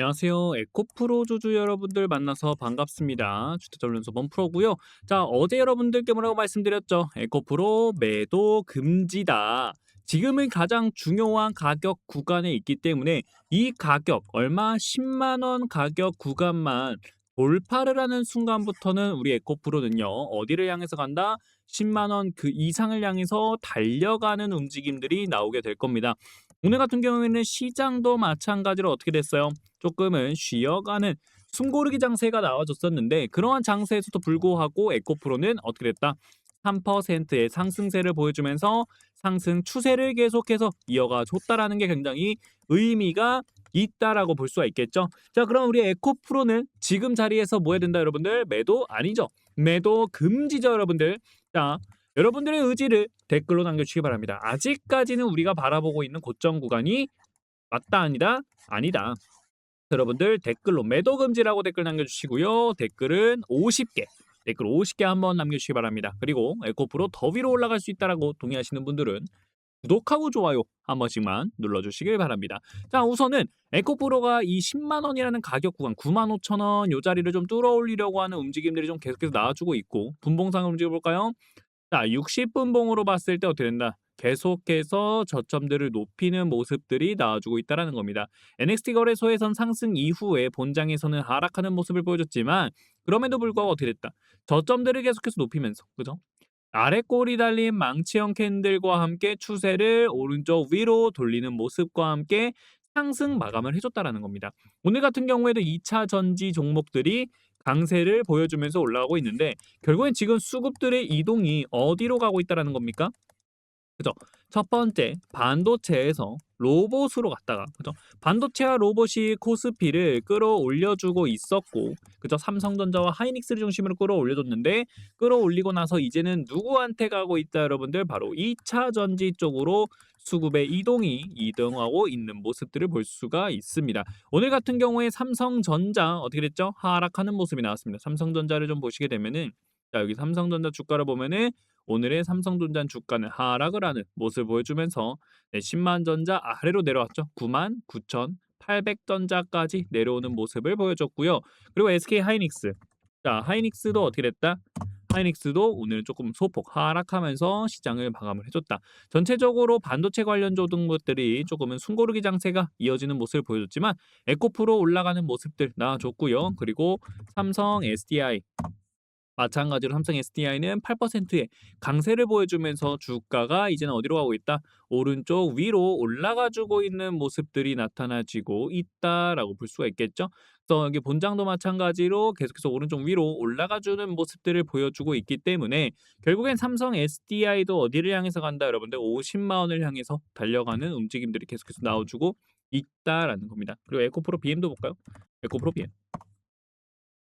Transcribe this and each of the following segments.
안녕하세요. 에코프로 주주 여러분들 만나서 반갑습니다. 주택전론소 범프로고요. 자, 어제 여러분들께 뭐라고 말씀드렸죠? 에코프로 매도 금지다. 지금은 가장 중요한 가격 구간에 있기 때문에 이 가격 얼마 10만 원 가격 구간만 돌파를 하는 순간부터는 우리 에코프로는요. 어디를 향해서 간다? 10만 원 그 이상을 향해서 달려가는 움직임들이 나오게 될 겁니다. 오늘 같은 경우에는 시장도 마찬가지로 어떻게 됐어요? 조금은 쉬어가는 숨고르기 장세가 나와줬었는데 그러한 장세에서도 불구하고 에코프로는 어떻게 됐다? 3%의 상승세를 보여주면서 상승 추세를 계속해서 이어가 줬다라는 게 굉장히 의미가 있다라고 볼 수가 있겠죠. 자, 그럼 우리 에코프로는 지금 자리에서 뭐 해야 된다, 여러분들? 매도 아니죠. 매도 금지죠, 여러분들. 자, 여러분들의 의지를 댓글로 남겨주시기 바랍니다. 아직까지는 우리가 바라보고 있는 고점 구간이 맞다, 아니다, 아니다. 여러분들 댓글로 매도 금지라고 댓글 남겨주시고요. 댓글은 50개. 댓글 50개 한번 남겨주시기 바랍니다. 그리고 에코프로 더 위로 올라갈 수 있다라고 동의하시는 분들은 구독하고 좋아요 한 번씩만 눌러주시길 바랍니다. 자 우선은 에코프로가 이 10만 원이라는 가격 구간 9만 5천 원요 자리를 좀 뚫어 올리려고 하는 움직임들이 좀 계속해서 나와주고 있고 분봉상을 움직여볼까요? 자 60분 봉으로 봤을 때 어떻게 된다? 계속해서 저점들을 높이는 모습들이 나와주고 있다는 겁니다. NXT 거래소에선 상승 이후에 본장에서는 하락하는 모습을 보여줬지만 그럼에도 불구하고 어떻게 됐다? 저점들을 계속해서 높이면서 그죠? 아래 꼬리 달린 망치형 캔들과 함께 추세를 오른쪽 위로 돌리는 모습과 함께 상승 마감을 해줬다라는 겁니다. 오늘 같은 경우에도 2차 전지 종목들이 강세를 보여주면서 올라가고 있는데 결국엔 지금 수급들의 이동이 어디로 가고 있다라는 겁니까? 그죠? 첫 번째 반도체에서 로봇으로 갔다가 그죠? 반도체와 로봇이 코스피를 끌어올려주고 있었고 그죠? 삼성전자와 하이닉스를 중심으로 끌어올려줬는데 끌어올리고 나서 이제는 누구한테 가고 있다 여러분들 바로 2차 전지 쪽으로 수급의 이동이 이동하고 있는 모습들을 볼 수가 있습니다. 오늘 같은 경우에 삼성전자 어떻게 됐죠? 하락하는 모습이 나왔습니다. 삼성전자를 좀 보시게 되면은 자 여기 삼성전자 주가를 보면은 오늘의 삼성전자 주가는 하락을 하는 모습을 보여주면서 네, 10만 전자 아래로 내려왔죠. 9만 9천 800전자까지 내려오는 모습을 보여줬고요. 그리고 SK 하이닉스. 자, 하이닉스도 어떻게 됐다? 하이닉스도 오늘 조금 소폭 하락하면서 시장을 마감을 해줬다. 전체적으로 반도체 관련 조등것들이 조금은 숨고르기 장세가 이어지는 모습을 보여줬지만 에코프로 올라가는 모습들 나와줬고요. 그리고 삼성 SDI 마찬가지로 삼성 SDI는 8%의 강세를 보여주면서 주가가 이제는 어디로 가고 있다? 오른쪽 위로 올라가주고 있는 모습들이 나타나지고 있다라고 볼 수가 있겠죠. 그래서 여기 본장도 마찬가지로 계속해서 오른쪽 위로 올라가주는 모습들을 보여주고 있기 때문에 결국엔 삼성 SDI도 어디를 향해서 간다 여러분들 50만 원을 향해서 달려가는 움직임들이 계속해서 나와주고 있다라는 겁니다. 그리고 에코프로 BM도 볼까요? 에코프로 BM.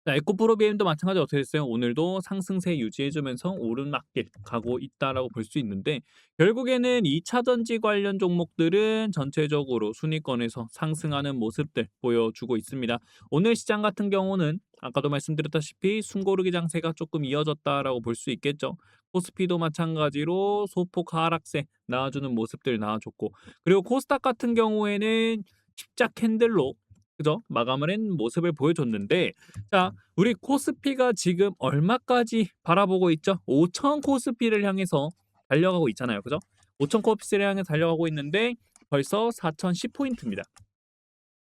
자, 에코프로 BM도 마찬가지로 어떻게 됐어요? 오늘도 상승세 유지해주면서 오르막길 가고 있다라고 볼 수 있는데 결국에는 2차 전지 관련 종목들은 전체적으로 순위권에서 상승하는 모습들 보여주고 있습니다. 오늘 시장 같은 경우는 아까도 말씀드렸다시피 숨고르기 장세가 조금 이어졌다라고 볼 수 있겠죠. 코스피도 마찬가지로 소폭 하락세 나와주는 모습들 나와줬고 그리고 코스닥 같은 경우에는 십자 캔들로 그죠? 마감을 한 모습을 보여줬는데 자 우리 코스피가 지금 얼마까지 바라보고 있죠? 5천 코스피를 향해서 달려가고 있잖아요. 그죠? 5천 코스피를 향해 달려가고 있는데 벌써 4,010포인트입니다.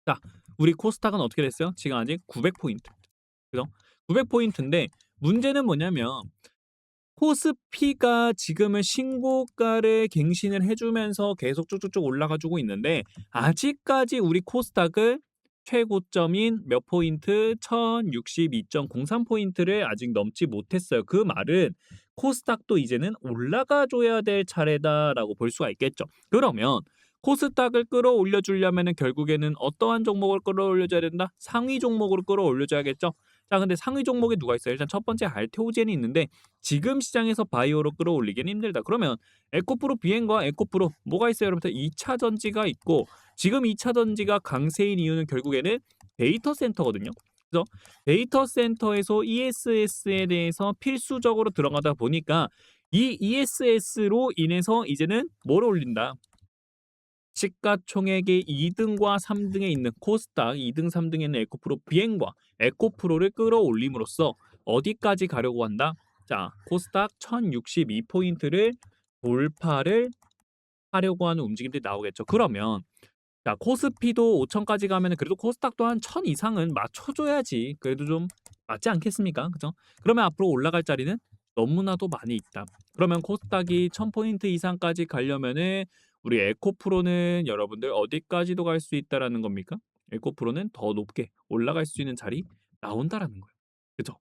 자 우리 코스닥은 어떻게 됐어요? 지금 아직 900포인트. 그죠? 900포인트인데 문제는 뭐냐면 코스피가 지금은 신고가를 갱신을 해주면서 계속 쭉쭉쭉 올라가주고 있는데 아직까지 우리 코스닥은 최고점인 몇 포인트 1062.03포인트를 아직 넘지 못했어요. 그 말은 코스닥도 이제는 올라가 줘야 될 차례다라고 볼 수가 있겠죠. 그러면 코스닥을 끌어올려 주려면 결국에는 어떠한 종목을 끌어올려 줘야 된다? 상위 종목으로 끌어올려 줘야겠죠. 자, 근데 상위 종목에 누가 있어요? 일단 첫 번째 알테오젠이 있는데 지금 시장에서 바이오로 끌어올리기는 힘들다. 그러면 에코프로 비행과 에코프로 뭐가 있어요, 여러분들? 2차 전지가 있고 지금 2차 전지가 강세인 이유는 결국에는 데이터 센터거든요. 그래서 데이터 센터에서 ESS에 대해서 필수적으로 들어가다 보니까 이 ESS로 인해서 이제는 뭘 올린다? 시가총액의 2등과 3등에 있는 코스닥, 2등, 3등에 있는 에코프로 비행과 에코프로를 끌어올림으로써 어디까지 가려고 한다? 자, 코스닥 1062포인트를 돌파를 하려고 하는 움직임들이 나오겠죠. 그러면 자, 코스피도 5천까지 가면 그래도 코스닥도 한 1000 이상은 맞춰줘야지. 그래도 좀 맞지 않겠습니까? 그죠? 그러면 앞으로 올라갈 자리는 너무나도 많이 있다. 그러면 코스닥이 1000포인트 이상까지 가려면은 우리 에코프로는 여러분들 어디까지도 갈 수 있다라는 겁니까? 에코프로는 더 높게 올라갈 수 있는 자리 나온다라는 거예요. 그죠?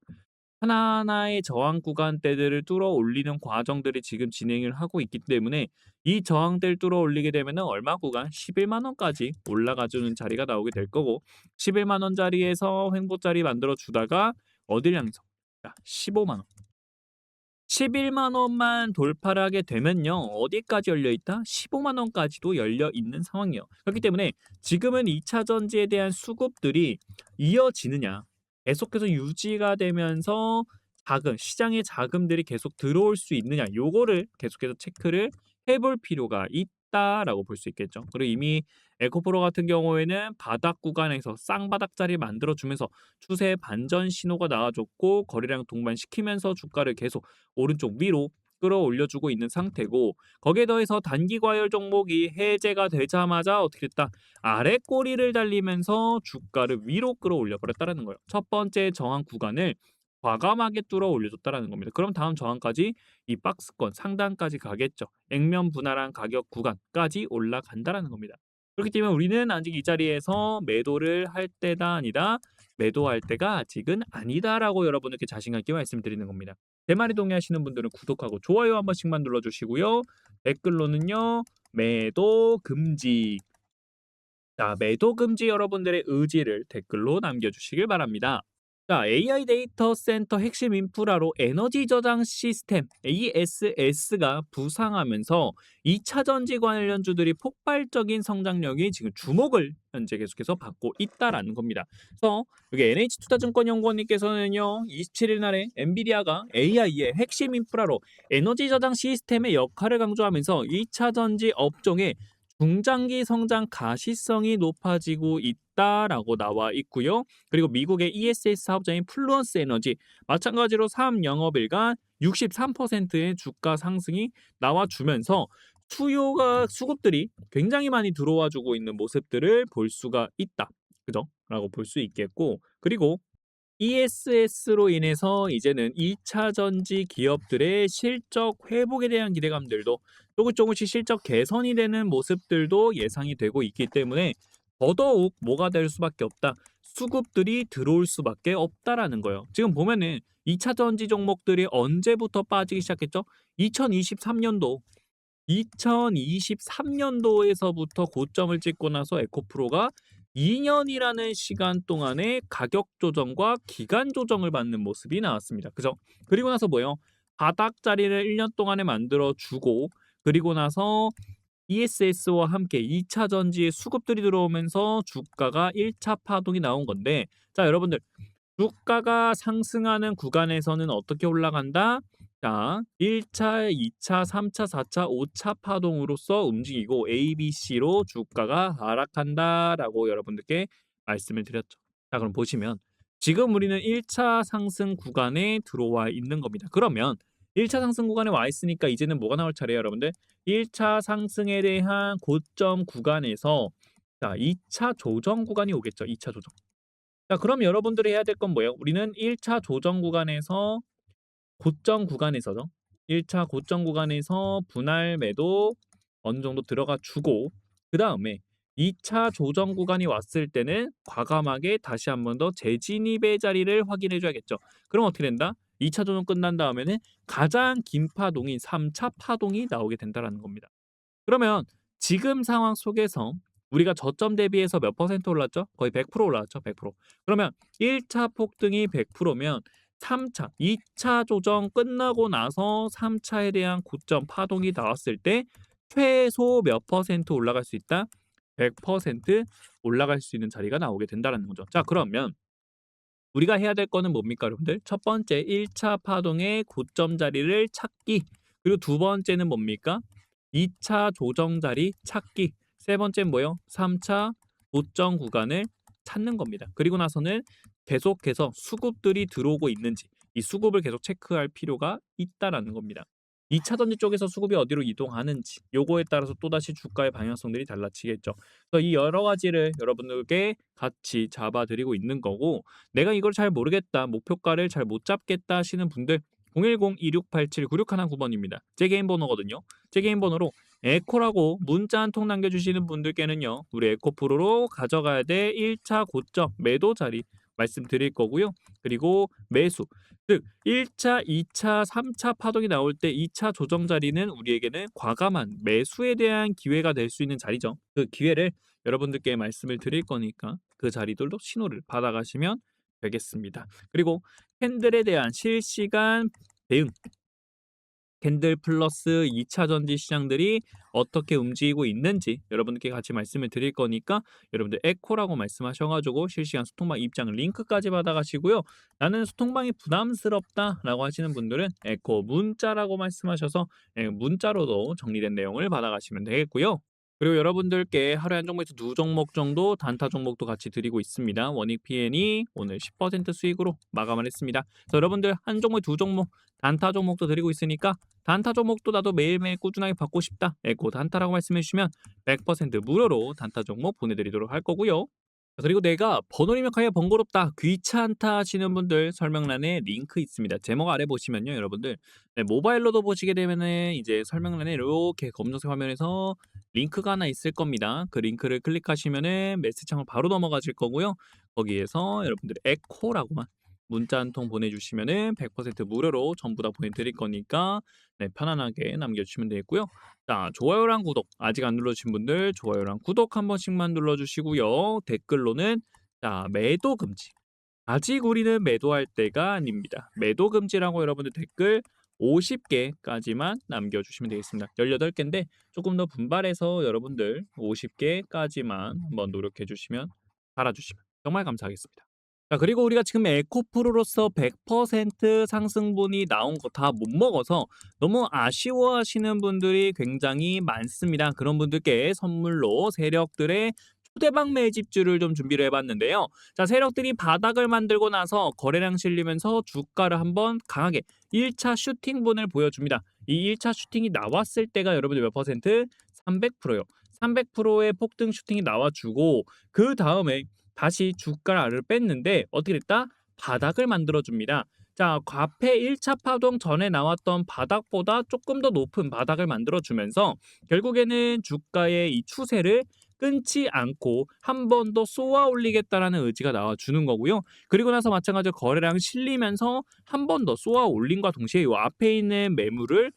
하나하나의 저항 구간대들을 뚫어 올리는 과정들이 지금 진행을 하고 있기 때문에 이 저항대를 뚫어 올리게 되면 얼마 구간 11만 원까지 올라가 주는 자리가 나오게 될 거고 11만 원짜리에서 횡보짜리 만들어 주다가 어딜 자, 15만 원 11만 원만 돌파를 하게 되면요. 어디까지 열려 있다? 15만 원까지도 열려 있는 상황이에요. 그렇기 때문에 지금은 2차 전지에 대한 수급들이 이어지느냐 계속해서 유지가 되면서 자금, 시장의 자금들이 계속 들어올 수 있느냐 요거를 계속해서 체크를 해볼 필요가 있다라고 볼 수 있겠죠. 그리고 이미 에코프로 같은 경우에는 바닥 구간에서 쌍바닥자리 만들어주면서 추세 반전 신호가 나와줬고 거래량 동반시키면서 주가를 계속 오른쪽 위로 끌어올려주고 있는 상태고 거기에 더해서 단기 과열 종목이 해제가 되자마자 어떻게 됐다 아래 꼬리를 달리면서 주가를 위로 끌어올려 버렸다라는 거예요. 첫 번째 저항 구간을 과감하게 뚫어 올려줬다라는 겁니다. 그럼 다음 저항까지 이 박스권 상단까지 가겠죠. 액면 분할한 가격 구간까지 올라간다라는 겁니다. 그렇기 때문에 우리는 아직 이 자리에서 매도를 할 때가 아니다. 매도할 때가 아직은 아니다라고 여러분들께 자신감 있게 말씀드리는 겁니다. 제 말에 동의하시는 분들은 구독하고 좋아요 한 번씩만 눌러주시고요. 댓글로는요. 매도 금지. 자, 매도 금지 여러분들의 의지를 댓글로 남겨주시길 바랍니다. 자, AI 데이터 센터 핵심 인프라로 에너지 저장 시스템 ASS가 부상하면서 2차 전지 관련주들이 폭발적인 성장력이 지금 주목을 현재 계속해서 받고 있다라는 겁니다. 그래서 여기 NH투자증권연구원님께서는요, 27일 날에 엔비디아가 AI의 핵심 인프라로 에너지 저장 시스템의 역할을 강조하면서 2차 전지 업종의 중장기 성장 가시성이 높아지고 있다라고 나와 있고요. 그리고 미국의 ESS 사업자인 플루언스 에너지 마찬가지로 3영업일간 63%의 주가 상승이 나와주면서 수요가 수급들이 굉장히 많이 들어와 주고 있는 모습들을 볼 수가 있다. 그죠? 라고 볼 수 있겠고 그리고 ESS로 인해서 이제는 2차 전지 기업들의 실적 회복에 대한 기대감들도 조금 조금씩 실적 개선이 되는 모습들도 예상이 되고 있기 때문에 더더욱 뭐가 될 수밖에 없다. 수급들이 들어올 수밖에 없다라는 거예요. 지금 보면은 2차 전지 종목들이 언제부터 빠지기 시작했죠? 2023년도 2023년도에서부터 고점을 찍고 나서 에코프로가 2년이라는 시간 동안에 가격 조정과 기간 조정을 받는 모습이 나왔습니다. 그죠? 그리고 나서 뭐요? 바닥 자리를 1년 동안에 만들어 주고 그리고 나서 ESS와 함께 2차 전지의 수급들이 들어오면서 주가가 1차 파동이 나온 건데 자 여러분들 주가가 상승하는 구간에서는 어떻게 올라간다? 자 1차, 2차, 3차, 4차, 5차 파동으로서 움직이고 ABC로 주가가 하락한다라고 여러분들께 말씀을 드렸죠. 자 그럼 보시면 지금 우리는 1차 상승 구간에 들어와 있는 겁니다. 그러면 1차 상승 구간에 와 있으니까 이제는 뭐가 나올 차례예요, 여러분들? 1차 상승에 대한 고점 구간에서 자, 2차 조정 구간이 오겠죠. 2차 조정. 자, 그럼 여러분들이 해야 될 건 뭐예요? 우리는 1차 조정 구간에서 고점 구간에서죠. 1차 고점 구간에서 분할 매도 어느 정도 들어가 주고 그 다음에 2차 조정 구간이 왔을 때는 과감하게 다시 한 번 더 재진입의 자리를 확인해 줘야겠죠. 그럼 어떻게 된다? 2차 조정 끝난 다음에는 가장 긴 파동인 3차 파동이 나오게 된다는 겁니다. 그러면 지금 상황 속에서 우리가 저점 대비해서 몇 퍼센트 올랐죠? 거의 100% 올랐죠. 100%. 그러면 1차 폭등이 100%면 3차, 2차 조정 끝나고 나서 3차에 대한 고점 파동이 나왔을 때 최소 몇 퍼센트 올라갈 수 있다? 100% 올라갈 수 있는 자리가 나오게 된다는 거죠. 자, 그러면 우리가 해야 될 거는 뭡니까, 여러분들? 첫 번째 1차 파동의 고점 자리를 찾기. 그리고 두 번째는 뭡니까? 2차 조정 자리 찾기. 세 번째는 뭐예요? 3차 고점 구간을 찾는 겁니다. 그리고 나서는 계속해서 수급들이 들어오고 있는지 이 수급을 계속 체크할 필요가 있다라는 겁니다. 2차 전지 쪽에서 수급이 어디로 이동하는지 요거에 따라서 또다시 주가의 방향성들이 달라지겠죠. 그래서 이 여러 가지를 여러분들께 같이 잡아드리고 있는 거고 내가 이걸 잘 모르겠다 목표가를 잘 못 잡겠다 하시는 분들 010-2687-9619번입니다. 제 개인 번호거든요. 제 개인 번호로 에코라고 문자 한 통 남겨주시는 분들께는요. 우리 에코프로로 가져가야 될 1차 고점 매도 자리 말씀드릴 거고요. 그리고 매수 즉 1차, 2차, 3차 파동이 나올 때 2차 조정 자리는 우리에게는 과감한 매수에 대한 기회가 될 수 있는 자리죠. 그 기회를 여러분들께 말씀을 드릴 거니까 그 자리들도 신호를 받아가시면 되겠습니다. 그리고 캔들에 대한 실시간 대응 캔들 플러스 2차 전지 시장들이 어떻게 움직이고 있는지 여러분들께 같이 말씀을 드릴 거니까 여러분들 에코라고 말씀하셔가지고 실시간 소통방 입장 링크까지 받아가시고요. 나는 소통방이 부담스럽다라고 하시는 분들은 에코 문자라고 말씀하셔서 예, 문자로도 정리된 내용을 받아가시면 되겠고요. 그리고 여러분들께 하루에 한 종목에서 두 종목 정도 단타 종목도 같이 드리고 있습니다. 원익 PN이 오늘 10% 수익으로 마감을 했습니다. 그래서 여러분들 한 종목에 두 종목 단타 종목도 드리고 있으니까 단타 종목도 나도 매일매일 꾸준하게 받고 싶다. 에코 단타라고 말씀해 주시면 100% 무료로 단타 종목 보내드리도록 할 거고요. 그리고 내가 번호 입력하기가 번거롭다, 귀찮다 하시는 분들 설명란에 링크 있습니다. 제목 아래 보시면요, 여러분들 네, 모바일로도 보시게 되면은 이제 설명란에 이렇게 검정색 화면에서 링크가 하나 있을 겁니다. 그 링크를 클릭하시면은 메시지창을 바로 넘어가실 거고요. 거기에서 여러분들 에코라고만 문자 한 통 보내주시면은 100% 무료로 전부 다 보내드릴 거니까 네, 편안하게 남겨주시면 되겠고요. 자, 좋아요랑 구독 아직 안 눌러주신 분들 좋아요랑 구독 한 번씩만 눌러주시고요. 댓글로는 자 매도 금지. 아직 우리는 매도할 때가 아닙니다. 매도 금지라고 여러분들 댓글 50개까지만 남겨주시면 되겠습니다. 18개인데 조금 더 분발해서 여러분들 50개까지만 한번 노력해 주시면 달아주시면 정말 감사하겠습니다. 자 그리고 우리가 지금 에코프로로서 100% 상승분이 나온 거 다 못 먹어서 너무 아쉬워하시는 분들이 굉장히 많습니다. 그런 분들께 선물로 세력들의 초대박 매집주를 좀 준비를 해봤는데요. 자 세력들이 바닥을 만들고 나서 거래량 실리면서 주가를 한번 강하게 1차 슈팅분을 보여줍니다. 이 1차 슈팅이 나왔을 때가 여러분들 몇 퍼센트? 300%요. 300%의 폭등 슈팅이 나와주고 그 다음에 다시 주가를 뺐는데 어떻게 됐다? 바닥을 만들어 줍니다. 자, 과페 1차 파동 전에 나왔던 바닥보다 조금 더 높은 바닥을 만들어 주면서 결국에는 주가의 이 추세를 끊지 않고 한 번 더 쏘아 올리겠다라는 의지가 나와 주는 거고요. 그리고 나서 마찬가지로 거래량 실리면서 한 번 더 쏘아 올림과 동시에 이 앞에 있는 매물을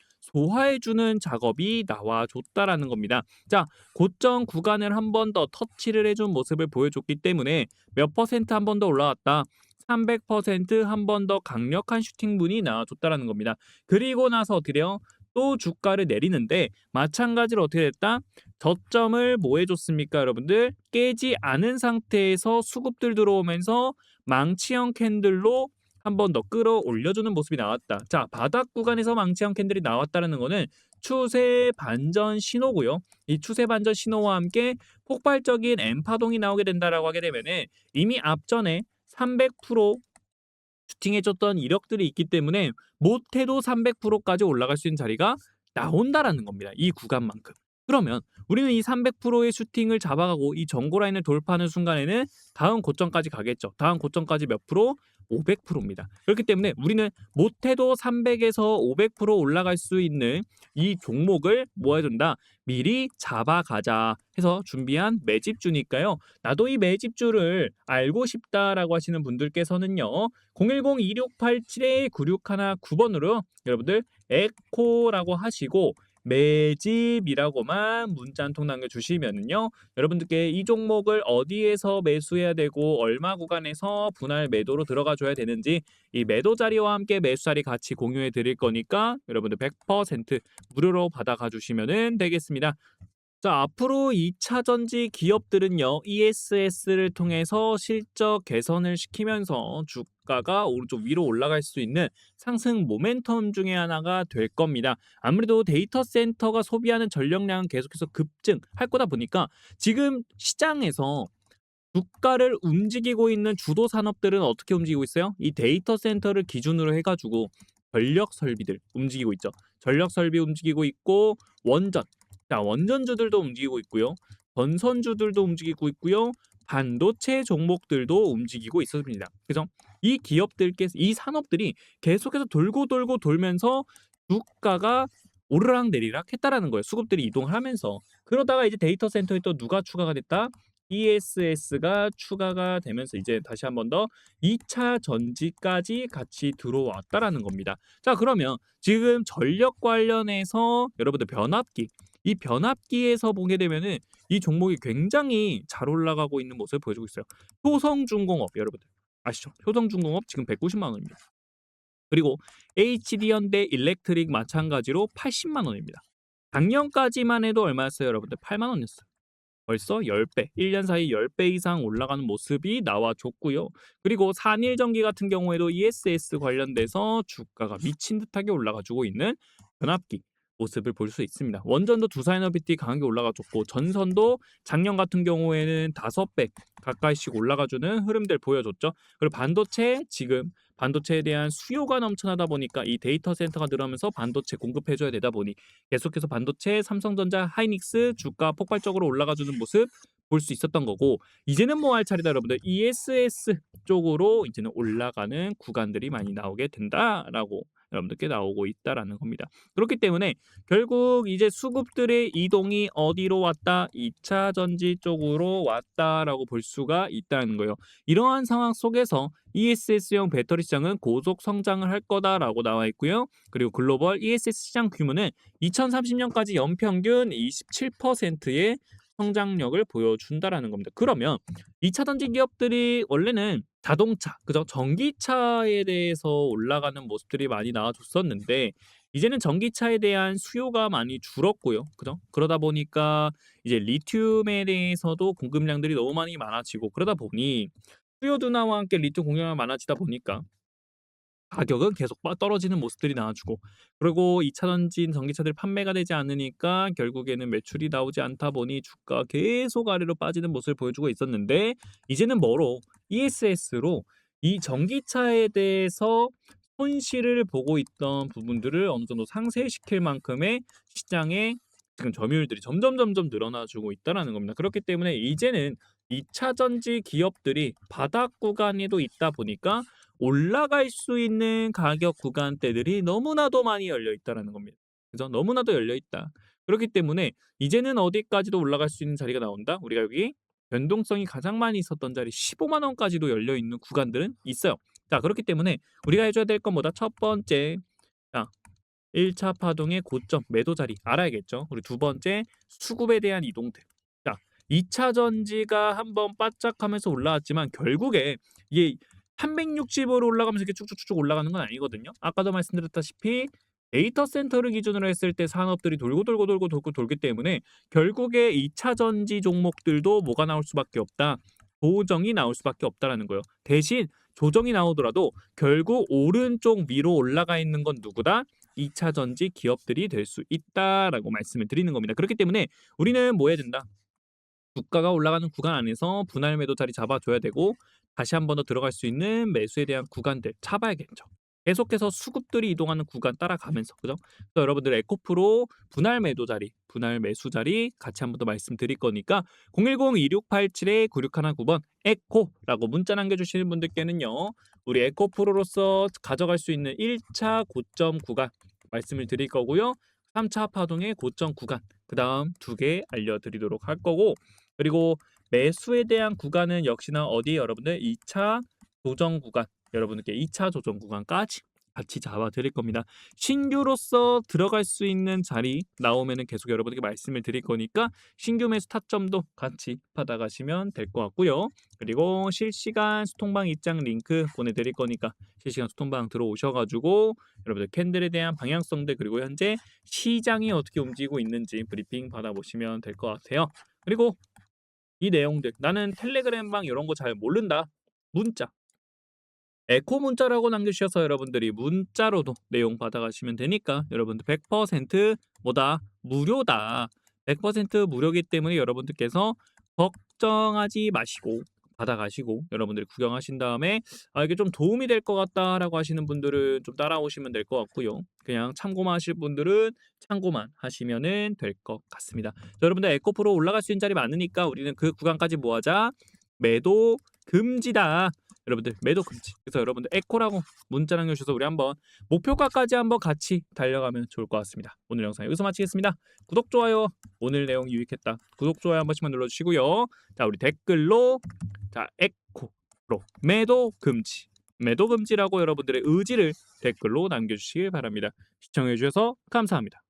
소화해주는 작업이 나와줬다라는 겁니다. 자, 고점 구간을 한 번 더 터치를 해준 모습을 보여줬기 때문에 몇 퍼센트 한 번 더 올라왔다. 300%한 번 더 강력한 슈팅분이 나와줬다라는 겁니다. 그리고 나서 돼요? 또 주가를 내리는데 마찬가지로 어떻게 됐다? 저점을 뭐 해줬습니까, 여러분들? 깨지 않은 상태에서 수급들 들어오면서 망치형 캔들로 한 번 더 끌어올려주는 모습이 나왔다. 자, 바닥 구간에서 망치형 캔들이 나왔다는 거는 추세 반전 신호고요. 이 추세 반전 신호와 함께 폭발적인 M 파동이 나오게 된다라고 하게 되면은 이미 앞전에 300% 슈팅해줬던 이력들이 있기 때문에 못해도 300%까지 올라갈 수 있는 자리가 나온다라는 겁니다. 이 구간만큼. 그러면 우리는 이 300%의 슈팅을 잡아가고 이 정고 라인을 돌파하는 순간에는 다음 고점까지 가겠죠. 다음 고점까지 몇 프로? 500%입니다. 그렇기 때문에 우리는 못해도 300에서 500% 올라갈 수 있는 이 종목을 뭐 해준다? 미리 잡아가자 해서 준비한 매집주니까요. 나도 이 매집주를 알고 싶다라고 하시는 분들께서는요. 010-2687-9619번으로 여러분들 에코라고 하시고 매집이라고만 문자 한 통 남겨주시면은요 여러분들께 이 종목을 어디에서 매수해야 되고 얼마 구간에서 분할 매도로 들어가 줘야 되는지 이 매도 자리와 함께 매수 자리 같이 공유해 드릴 거니까 여러분들 100% 무료로 받아가 주시면 되겠습니다. 자, 앞으로 2차 전지 기업들은요, ESS를 통해서 실적 개선을 시키면서 주가가 오른쪽 위로 올라갈 수 있는 상승 모멘텀 중에 하나가 될 겁니다. 아무래도 데이터 센터가 소비하는 전력량은 계속해서 급증할 거다 보니까 지금 시장에서 주가를 움직이고 있는 주도 산업들은 어떻게 움직이고 있어요? 이 데이터 센터를 기준으로 해가지고 전력 설비들 움직이고 있죠. 전력 설비 움직이고 있고 원전, 자 원전주들도 움직이고 있고요. 전선주들도 움직이고 있고요. 반도체 종목들도 움직이고 있습니다. 그래서 이 기업들께서 이 산업들이 계속해서 돌고 돌고 돌면서 주가가 오르락 내리락 했다라는 거예요. 수급들이 이동을 하면서 그러다가 이제 데이터 센터에 또 누가 추가가 됐다? ESS가 추가가 되면서 이제 다시 한 번 더 2차 전지까지 같이 들어왔다라는 겁니다. 자, 그러면 지금 전력 관련해서 여러분들 변압기 이 변압기에서 보게 되면은 이 종목이 굉장히 잘 올라가고 있는 모습을 보여주고 있어요. 효성중공업 여러분들 아시죠? 효성중공업 지금 190만 원입니다. 그리고 HD현대 일렉트릭 마찬가지로 80만 원입니다. 작년까지만 해도 얼마였어요, 여러분들? 8만 원이었어요. 벌써 10배, 1년 사이 10배 이상 올라가는 모습이 나와줬고요. 그리고 산일전기 같은 경우에도 ESS 관련돼서 주가가 미친 듯하게 올라가주고 있는 변압기 모습을 볼 수 있습니다. 원전도 두산에너비티 강하게 올라가줬고 전선도 작년 같은 경우에는 5배 가까이씩 올라가주는 흐름들 보여줬죠. 그리고 반도체 지금 반도체에 대한 수요가 넘쳐나다 보니까 이 데이터 센터가 늘어나면서 반도체 공급해줘야 되다 보니 계속해서 반도체, 삼성전자, 하이닉스 주가 폭발적으로 올라가주는 모습 볼 수 있었던 거고 이제는 뭐 할 차례다 여러분들 ESS 쪽으로 이제는 올라가는 구간들이 많이 나오게 된다라고 여러분들께 나오고 있다라는 겁니다. 그렇기 때문에 결국 이제 수급들의 이동이 어디로 왔다? 2차 전지 쪽으로 왔다라고 볼 수가 있다는 거예요. 이러한 상황 속에서 ESS형 배터리 시장은 고속 성장을 할 거다라고 나와 있고요. 그리고 글로벌 ESS 시장 규모는 2030년까지 연평균 27%의 성장력을 보여준다라는 겁니다. 그러면 2차 전지 기업들이 원래는 자동차, 그죠? 전기차에 대해서 올라가는 모습들이 많이 나와줬었는데 이제는 전기차에 대한 수요가 많이 줄었고요. 그죠? 그러다 보니까 이제 리튬에 대해서도 공급량들이 너무 많이 많아지고 그러다 보니 수요 둔화와 함께 리튬 공급량이 많아지다 보니까 가격은 계속 빠 떨어지는 모습들이 나와주고 그리고 2차 전지 전기차들이 판매가 되지 않으니까 결국에는 매출이 나오지 않다 보니 주가가 계속 아래로 빠지는 모습을 보여주고 있었는데 이제는 뭐로 ESS로 이 전기차에 대해서 손실을 보고 있던 부분들을 어느 정도 상쇄시킬 만큼의 시장에 지금 점유율들이 점점 점점 늘어나주고 있다라는 겁니다. 그렇기 때문에 이제는 2차 전지 기업들이 바닥 구간에도 있다 보니까 올라갈 수 있는 가격 구간대들이 너무나도 많이 열려 있다라는 겁니다. 그죠? 너무나도 열려 있다. 그렇기 때문에 이제는 어디까지도 올라갈 수 있는 자리가 나온다. 우리가 여기 변동성이 가장 많이 있었던 자리 15만 원까지도 열려 있는 구간들은 있어요. 자, 그렇기 때문에 우리가 해줘야 될 건 뭐다? 첫 번째, 자, 1차 파동의 고점 매도 자리 알아야겠죠. 그리고 두 번째 수급에 대한 이동들. 자, 2차 전지가 한번 바짝하면서 올라왔지만 결국에 이게 360으로 올라가면서 이렇게 쭉쭉쭉 올라가는 건 아니거든요. 아까도 말씀드렸다시피 데이터 센터를 기준으로 했을 때 산업들이 돌고 돌고 돌고 돌고 돌기 때문에 결국에 2차 전지 종목들도 뭐가 나올 수밖에 없다. 조정이 나올 수밖에 없다라는 거예요. 대신 조정이 나오더라도 결국 오른쪽 위로 올라가 있는 건 누구다? 2차 전지 기업들이 될 수 있다라고 말씀을 드리는 겁니다. 그렇기 때문에 우리는 뭐 해야 된다? 주가가 올라가는 구간 안에서 분할 매도 자리 잡아줘야 되고 다시 한 번 더 들어갈 수 있는 매수에 대한 구간들 잡아야겠죠. 계속해서 수급들이 이동하는 구간 따라가면서 그죠? 그래서 여러분들 에코프로 분할 매도 자리, 분할 매수 자리 같이 한 번 더 말씀드릴 거니까 010-2687-9619번 에코라고 문자 남겨주시는 분들께는요. 우리 에코프로로서 가져갈 수 있는 1차 고점 구간 말씀을 드릴 거고요. 3차 파동의 고점 구간 그 다음 두 개 알려드리도록 할 거고 그리고 매수에 대한 구간은 역시나 어디 여러분들 2차 조정 구간 여러분들께 2차 조정 구간까지 같이 잡아 드릴 겁니다. 신규로서 들어갈 수 있는 자리 나오면은 계속 여러분에게 말씀을 드릴 거니까 신규 매수 타점도 같이 받아가시면 될 것 같고요. 그리고 실시간 소통방 입장 링크 보내드릴 거니까 실시간 소통방 들어오셔 가지고 여러분들 캔들에 대한 방향성들 그리고 현재 시장이 어떻게 움직이고 있는지 브리핑 받아보시면 될 것 같아요. 그리고 이 내용들. 나는 텔레그램방 이런 거 잘 모른다. 문자. 에코 문자라고 남겨주셔서 여러분들이 문자로도 내용 받아가시면 되니까 여러분들 100% 뭐다? 무료다. 100% 무료기 때문에 여러분들께서 걱정하지 마시고 받아가시고 여러분들이 구경하신 다음에 아 이게 좀 도움이 될 것 같다라고 하시는 분들은 좀 따라오시면 될 것 같고요. 그냥 참고만 하실 분들은 참고만 하시면은 될 것 같습니다. 자, 여러분들 에코프로 올라갈 수 있는 자리 많으니까 우리는 그 구간까지 뭐하자. 매도 금지다 여러분들 매도 금지. 그래서 여러분들 에코라고 문자 남겨주셔서 우리 한번 목표가까지 한번 같이 달려가면 좋을 것 같습니다. 오늘 영상 여기서 마치겠습니다. 구독 좋아요 오늘 내용 유익했다. 구독 좋아요 한 번씩만 눌러주시고요. 자 우리 댓글로 자 에코로 매도 금지 매도 금지라고 여러분들의 의지를 댓글로 남겨주시길 바랍니다. 시청해주셔서 감사합니다.